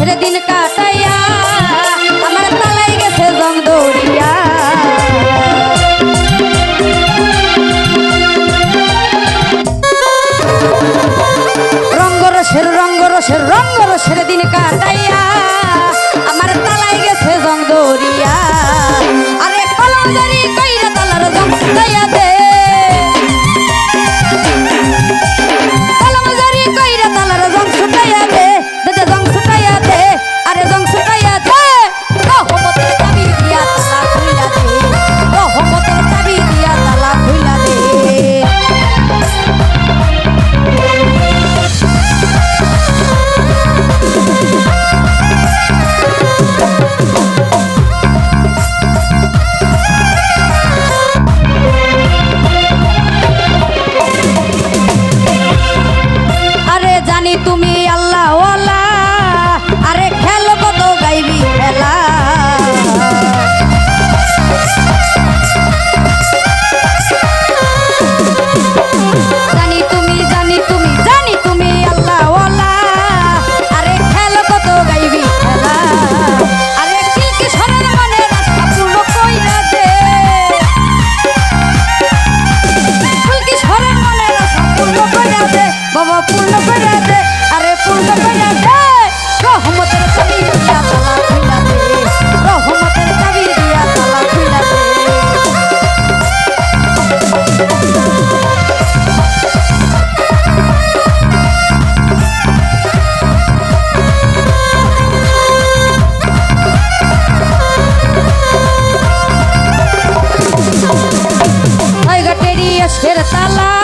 রসের দিন কাটাইয়া, আমার তালাই গেছে জং দৌড়িয়া। রঙ্গ রসের রঙ্গ রসের রঙ্গ রসের দিন কাটাইয়া, আমার তালাই গেছে জং দৌড়িয়া। আরে কলম জারি কইরা তালার জং দইয়া তালা